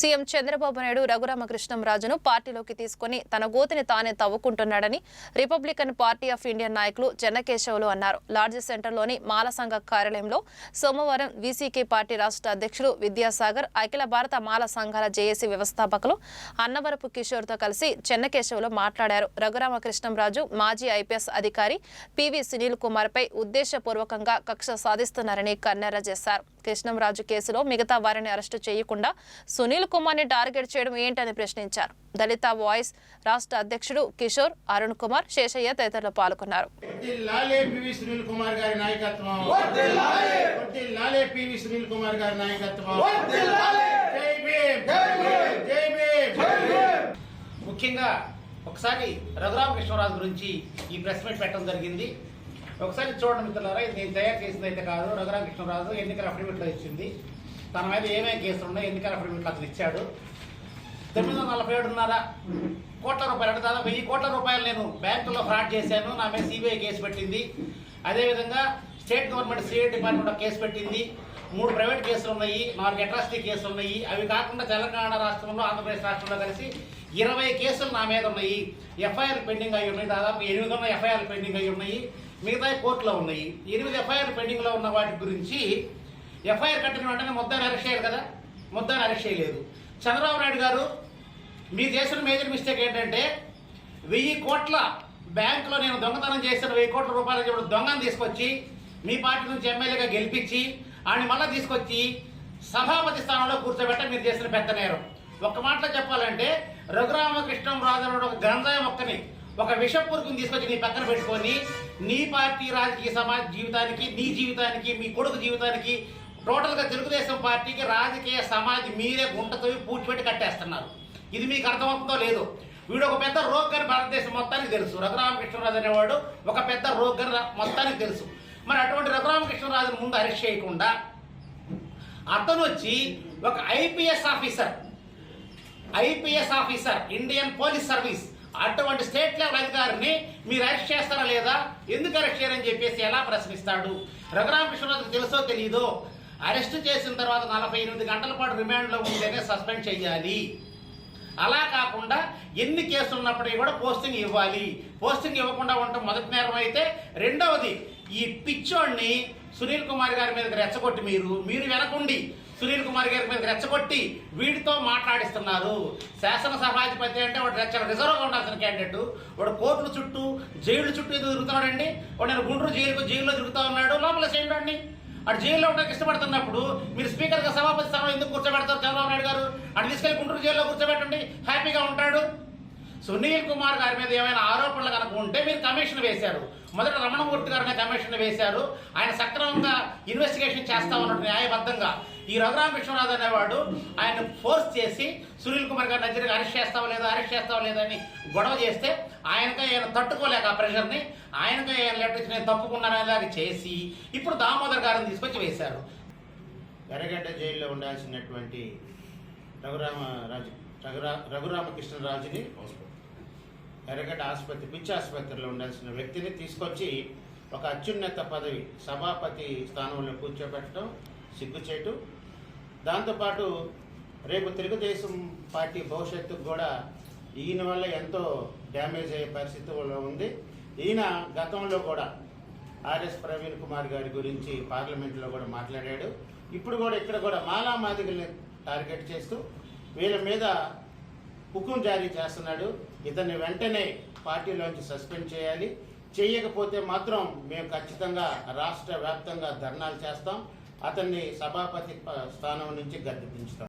CM Chandrababu Naidu రఘురామకృష్ణంరాజును పార్టీలోకి తీసుకుని తన గోతిని తానే తవ్వుకుంటున్నాడని రిపబ్లికన్ పార్టీ ఆఫ్ ఇండియన్ నాయకులు చెన్నకేశవులు అన్నారు. లార్జ్ సెంటర్లోని మాల సంఘ కార్యాలయంలో సోమవారం వీసీకే పార్టీ రాష్ట్ర అధ్యక్షుడు విద్యాసాగర్ అఖిల భారత మాల సంఘాల జేఏసీ వ్యవస్థాపకులు అన్నవరపు కిషోర్తో కలిసి చెన్నకేశవులు మాట్లాడారు. రఘురామకృష్ణంరాజు మాజీ ఐపీఎస్ అధికారి పివి సునీల్ కుమార్పై ఉద్దేశపూర్వకంగా కక్ష సాధిస్తున్నారని కన్నెర చేశారు. కృష్ణంరాజు కేసులో మిగతా వారిని అరెస్టు చేయకుండా సునీల్ కుమార్ని టార్గెట్ చేయడం ఏంటని ప్రశ్నించారు. దళిత వాయిస్ రాష్ట్ర అధ్యక్షుడు కిషోర్ అరుణ్ కుమార్ శేషయ్య తదితరులు పాల్గొన్నారు. లాలే పివి సునీల్ కుమార్ గారి నాయకత్వం. వర్ధిల్లాలే పివి సునీల్ కుమార్ గారి నాయకత్వం. జై భీమ్! జై భీమ్! ముఖ్యంగా ఒకసారి రఘురామకృష్ణరాజు గురించి ఈ ప్రెస్ మీట్ పెట్టడం జరిగింది. ఒకసారి చూడండి మిత్రులారా ఇది నేను తయారు చేసింది అయితే కాదు రఘురామకృష్ణరాజు ఎన్నికల అఫిడవిట్లో ఇచ్చింది. తన మీద ఏమేమి కేసులు ఉన్నాయి ఎన్నికల అఫిడవిట్లో అతను ఇచ్చాడు. తొమ్మిది వందల నలభై ఏడున్నర కోట్ల రూపాయలు అంటే దాదాపు వెయ్యి కోట్ల రూపాయలు నేను బ్యాంకులో ఫ్రాడ్ చేశాను నా మీద సిబిఐ కేసు పెట్టింది. అదేవిధంగా state government state department case పెట్టింది. మూడు ప్రైవేట్ కేసులు ఉన్నాయి నాలుగు అట్రాసిటీ కేసులు ఉన్నాయి. అవి కాకుండా తెలంగాణ రాష్ట్రంలో ఆంధ్రప్రదేశ్ రాష్ట్రంలో కలిసి ఇరవై కేసులు నా మీద ఉన్నాయి. ఎఫ్ఐఆర్ పెండింగ్ అయి ఉన్నాయి దాదాపు ఎనిమిది ఉన్న ఎఫ్ఐఆర్ పెండింగ్ అయి ఉన్నాయి. మిగతా కోర్టులో ఉన్నాయి. ఎనిమిది ఎఫ్ఐఆర్ పెండింగ్లో ఉన్న వాటి గురించి ఎఫ్ఐఆర్ కట్టిన వెంటనే ముద్దాన్ని అరెస్ట్ చేయాలి కదా? ముద్దాన్ని అరెస్ట్ చేయలేదు. చంద్రబాబు నాయుడు గారు మీ చేసిన మేజర్ మిస్టేక్ ఏంటంటే వెయ్యి కోట్ల బ్యాంకులో నేను దొంగతనం చేసిన వెయ్యి కోట్ల రూపాయలు ఇప్పుడు దొంగను తీసుకొచ్చి మీ పార్టీ నుంచి ఎమ్మెల్యేగా గెలిపించి ఆయన మళ్ళీ తీసుకొచ్చి సభాపతి స్థానంలో కూర్చోబెట్ట మీరు చేసిన పెద్ద నేరం. ఒక్క మాటలో చెప్పాలంటే రఘురామకృష్ణం రాజు ఒక గంజాయి మొక్కని ఒక విష పురుగుని తీసుకొచ్చి నీ పక్కన పెట్టుకొని నీ పార్టీ రాజకీయ సమాజ జీవితానికి నీ జీవితానికి మీ కొడుకు జీవితానికి టోటల్గా తెలుగుదేశం పార్టీకి రాజకీయ సమాజ్ మీరే గుంటతో పూడ్చిపెట్టి కట్టేస్తున్నారు. ఇది మీకు అర్థమవుతుందో లేదో? వీడు ఒక పెద్ద రోగ్ అని భారతదేశం మొత్తానికి తెలుసు. రఘురామకృష్ణరాజు అనేవాడు ఒక పెద్ద రోగ్ అని మొత్తానికి తెలుసు. మరి అటువంటి రఘురామకృష్ణరాజును ముందు అరెస్ట్ చేయకుండా అతను వచ్చి ఒక IPS officer IPS officer Indian Police Service అటువంటి స్టేట్ లెవెల్ అధికారిని మీరు అరెస్ట్ చేస్తారా లేదా? ఎందుకు అరెస్ట్ చేయరని చెప్పేసి ఎలా ప్రశ్నిస్తాడు? రఘురామకృష్ణరాజుకు తెలుసో తెలియదో అరెస్ట్ చేసిన తర్వాత నలభై ఎనిమిది గంటల పాటు రిమాండ్లో ఉంటేనే సస్పెండ్ చేయాలి. అలా కాకుండా ఎన్ని కేసులు ఉన్నప్పటికీ కూడా పోస్టింగ్ ఇవ్వాలి. పోస్టింగ్ ఇవ్వకుండా ఉండటం మొదటి నేరం అయితే రెండవది ఈ పిచ్చోడిని సునీల్ కుమార్ గారి మీద రెచ్చగొట్టి మీరు మీరు వెనకుండి. సునీల్ కుమార్ గారి మీద రెచ్చగొట్టి వీడితో మాట్లాడిస్తున్నారు. శాసనసభాధిపతి అంటే వాడు రెచ్చ రిజర్వ్గా ఉండాల్సిన క్యాండిడేట్. వాడు కోర్టుల చుట్టూ జైలు చుట్టూ ఏదో తిరుగుతున్నాడండి? వాడు నేను గుంటూరు జైలుకు జైల్లో తిరుగుతా ఉన్నాడు. లోపల చేయండి? అటు జైల్లో ఉండడానికి ఇష్టపడుతున్నప్పుడు మీరు స్పీకర్గా సభాపతి స్థానంలో ఎందుకు కూర్చోబెడతారు చంద్రబాబు నాయుడు గారు? అటు తీసుకెళ్ళి గుంటూరు జైల్లో కూర్చోబెట్టండి. హ్యాపీగా ఉంటాడు. సునీల్ కుమార్ గారి మీద ఏమైనా ఆరోపణలు కనుక ఉంటే మీరు కమిషన్ వేశారు. మొదట రమణమూర్తి గారిని కమిషన్ వేశారు. ఆయన సక్రమంగా ఇన్వెస్టిగేషన్ చేస్తా ఉన్నట్టు న్యాయబద్ధంగా ఈ రఘురామకృష్ణరాజు అనేవాడు ఆయన ఫోర్స్ చేసి సునీల్ కుమార్ గారిని దగ్గరికి అరెస్ట్ చేస్తావా లేదా అరెస్ట్ చేస్తావా లేదా అని గొడవ చేస్తే ఆయనగా ఆయన తట్టుకోలేక ఆ ప్రెషర్ని ఆయనగా ఆయన లెటర్ ఇచ్చి నేను తప్పుకున్నాననేలాగా చేసి ఇప్పుడు దామోదర్ గారిని తీసుకొచ్చి వేశారు. ఎర్రగడ్డ జైల్లో ఉండాల్సినటువంటి రఘురామ రాజు రఘురా రఘురామకృష్ణరాజుని ఎర్రగడ్డ ఆసుపత్రి పిచ్చి ఆసుపత్రిలో ఉండాల్సిన వ్యక్తిని తీసుకొచ్చి ఒక అత్యున్నత పదవి సభాపతి స్థానంలో కూర్చోబెట్టడం సిగ్గుచేటు దాంతోపాటు రేపు తెలుగుదేశం పార్టీ భవిష్యత్తుకు కూడా ఈయన వల్ల ఎంతో డ్యామేజ్ అయ్యే పరిస్థితిలో ఉంది. ఈయన గతంలో కూడా ఆర్ఎస్ ప్రవీణ్ కుమార్ గారి గురించి పార్లమెంట్లో కూడా మాట్లాడాడు. ఇప్పుడు కూడా ఇక్కడ కూడా మాలా మాదిగల్ని టార్గెట్ చేస్తూ వీళ్ళ మీద హుకుం జారీ చేస్తున్నాడు. ఇతన్ని వెంటనే పార్టీలోంచి సస్పెండ్ చేయాలి. చేయకపోతే మాత్రం మేము ఖచ్చితంగా రాష్ట్ర వ్యాప్తంగా ధర్నాలు చేస్తాం. అతన్ని సభాపతి స్థానం నుంచి గద్దె దించుతాం.